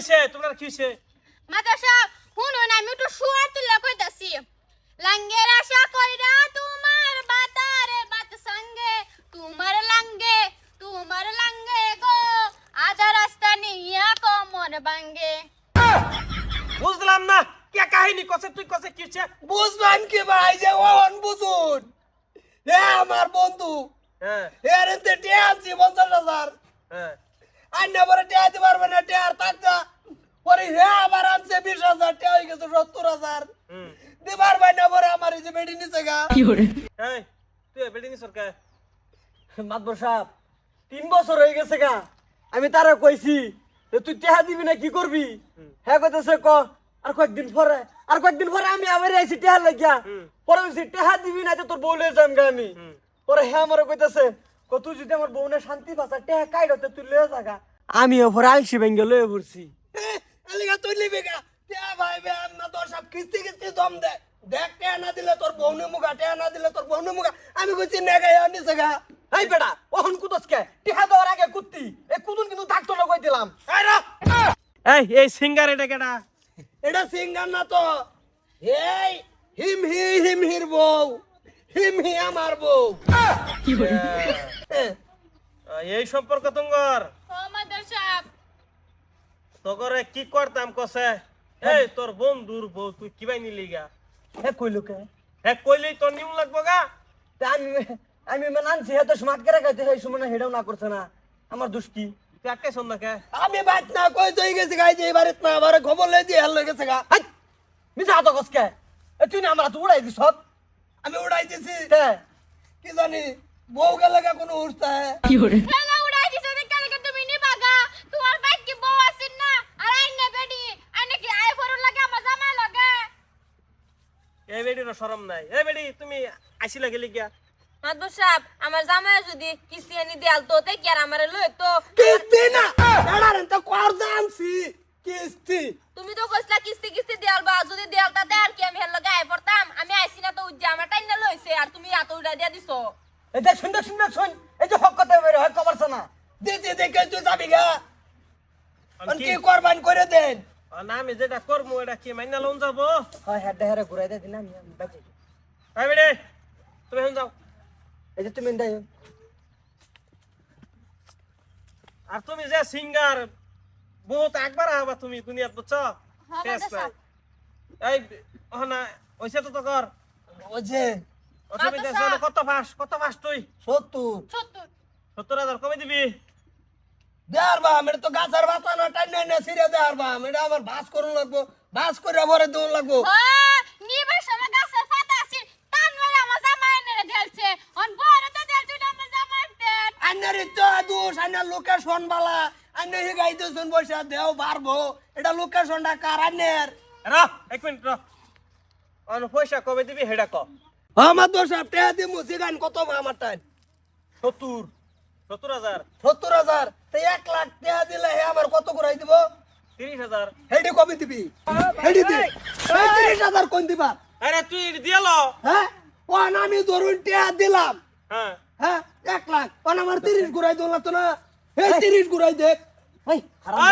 হয়েছে? তোমার কি মাতা সাহেব শুনুন আমি একটু শুয়ার তুলে কইতাছি। লাঙ্গের আশা কইরা তোমার বাতারে বাত সঙ্গে তোমার লাঙ্গে তোমার লাঙ্গে গো আধা রাস্তা নিয়া কোমর বাঙ্গে বুঝলাম না কে কাহিনী কছে তুই কসে কি হয়েছে? বুঝবেন কি ভাই যে ওহন বুঝুন। হে আমার বন্ধু। হ্যাঁ। হে রেন্তে টে আনছি পঞ্চাশ হাজার। হ্যাঁ। আন্না পরে টে দিতে পারবে না টে আর থাকতা পরে হে আবার আনছে বিশ হাজার টে হয়ে গেছে সত্তর হাজার। দিবার ভাই না পরে আমার এই যে বেডি নিচে গা। এই তুই বেডিং সরকার মাতবর সাহেব তিন বছর হয়ে গেছে গা। আমি তারা কইছি যে তুই টেহা দিবি না কি করবি? হ্যাঁ কইতেছে ক আর কয়েকদিন পরে আর কয়েকদিন পরে আমি আবার আইছি টেহা লাগিয়া। পরে টেহা দিবি না তো তোর বউ লয়ে যাম গা আমি। পরে হ্যাঁ আমার কইতেছে ক তুই যদি আমার বউনে শান্তি পাসা টেহা কাইডতে তুই লয়ে যাগা। আমিও পরে আলসি ভেঙ্গে লয়ে পড়ছি এলিগা তুই লিবি গা। টে ভাই বে না তোর সব কিস্তি কিস্তি দম দে। দেখ টে না দিলে তোর বউনে মুগা টে না দিলে তোর বউনে মুগা। আমি কইছি নে গা নিচে গা। এই বেটা ওহন কুদসকে টেহা দেওয়ার আগে কুত্তি। এই কুদুন কিন্তু ডাক্তার কই দিলাম। এই রা। এই এই সিঙ্গার এটা কেডা? এটা সিঙ্গার না তো। এই হিম হি হিম হির বউ। হিম হি আমার বউ। হ্যাঁ। আহ, এই সম্পর্ক সাহেব। তোগরে কি করতাম কছে এই তোর বন্ধুর বউ তুই কিবাই নিলি গা? হ্যাঁ কইলো কে? হ্যাঁ কইলেই তোর নিম লাগবো গা? তা আমি আমি মানে আনছি এত স্মার্ট করে খাইতে সেই সময় না হেডাও না করছে না। আমার দোষ কি? তুই আটকে শোন না কে? আমি বাদ না কই তুই গেছি গাই যে এবারে না আবার খবর লই দিয়ে হেল গেছে গা। মিছা হাত কসকে এ তুই না আমার হাত উড়াই সব আমি উড়াই দিছি তে কি জানি বউ গেলে কোনো উঠতা হ্যাঁ। হেলা উড়াই দিছে যে কালকে তুমি নিবা গা তোমার বাইক কি বউ আছেন না? আর আইনে বেডি আইনে কি আই ফরুন লাগে আমার জামাই লাগে? এই বেডির শরম নাই। এই বেডি তুমি আইছিলা গেলি গিয়া? মাদবর সাহেব আমার জামাই যদি কিস্তি দেয়াল তো তে কি আর আমারে লই তো? কিস্তি না! এডারেন তো কর জানছি কিস্তি। তুমি তো কইছলা কিস্তি কিস্তি দেয়াল বা যদি দেয়াল তাতে আর কি আমি হেল লগে আই পড়তাম? আমি আইছি না তো উজ্জা আমার টাইম না লইছে আর তুমি এত উড়া দিয়া দিছো? দেখ শুন দেখ শুন এই যে হক কথা বের হক কমারছ না দিছি দেখে তুই যাবি গা। কি? করবান করে দেন। আমি যেটা করব এটা কি মাইনা লোন যাব? হয় হ্যাঁ দেহারে ঘুরাই দে দিন আমি বাঁচি এই বেডি তুমি এখন যাও। এই যে তুমি দেয় আর তুমি যে সিঙ্গার বহুত একবার আবা তুমি দুনিয়াত বুঝছ? হ্যাঁ, শেষ নাই। এই ও না ওইসে তো তো কর ওই যে অসুবিধা আছে না? কত ফাঁস কত ফাঁস তুই? সত্তর। সত্তর। সত্তর হাজার কমে দিবি। দেয়ার বাম এটা তো গাছের বাতা না সিরে দেয়ার বাম। এটা আবার বাস করুন লাগবো বাস করে ভরে দেওয়া লাগবো। হ্যাঁ নিবার সময় গাছের পাতা আছে টান মেরে আমার জামাই এনে ঢেলছে। অন বড় তো ঢেলছে না আমার জামাই পেট। আন্নার তো দোষ আন্নার লোকেশন বালা। আন্না হি গাই দিয়েছেন বসে দেও পারব এটা লোকেশনটা কার আন্নের র এক মিনিট র। অন পয়সা কমে দিবি হেডা ক। আমার দোষ আপনি দি মুসি গান কত আমার টাইম? সত্তর সত্তর হাজার। সত্তর হাজার? তো এক লাখ টাকা দিলে হে আমার কত করাই দিব? তিরিশ হাজার। হেডি কবে দিবি? হেডি দি। তিরিশ হাজার কোন দিবা? আরে তুই দিয়াল হ্যাঁ? ও আমি ধরুন টাকা দিলাম। হ্যাঁ। হ্যাঁ? এক লাখ। ও আমার তিরিশ ঘুরাই দিল তো না? এই তিরিশ ঘুরাই দেখ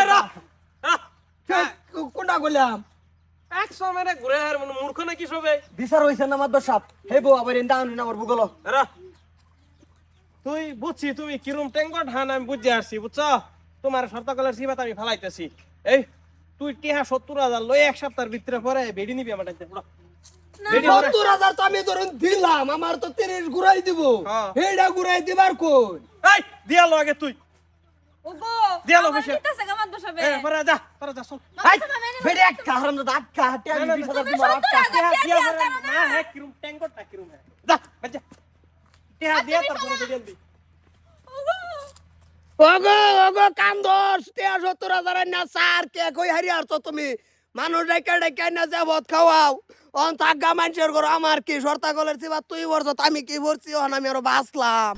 র। কোনটা করলাম একশো মেরে ঘুরে আর মানে মূর্খ নাকি সবে? বিচার হইছে না মাদ্দ সাপ? হে বউ আবার ইন্দা আনি না আমার বুগলো তুই বুঝছি তুমি কিরম ট্যাঙ্গর ধান আমি বুঝে আসছি বুঝছ? তোমার শর্তকালের সিবাত আমি ফেলাইতেছি। এই তুই টিহা সত্তর হাজার লই এক সপ্তাহের ভিতরে পরে বেডি নিবি আমার টাইতে বেডি সত্তর হাজার তো আমি ধরুন দিলাম আমার তো তিরিশ ঘুরাই দিব। হ্যাঁ। এইটা ঘুরাই দিবার কোন এই দিয়ালো আগে তুই। ওগো এ পরে যা পরে যা চল। ফেরে এক আমি দিব দিয়া দিয়া দিয়া পরে না। হে কিরম ট্যাঙ্গরটা কিরম হে যা বাচ্চা টিহা দিয়া তারপরে বেডি ওগো। ওগো কান্দোস তে সত্তর না সার কে কই হারি আরছো তুমি? মানুষ ডাইকা ডাইকা না যাবত খাওয়াও। অন থাকা মানুষের ঘর আমার কি সর্তা কলের চিবা তুই বলছ আমি কি বলছি অন আমি আরও বাঁচলাম।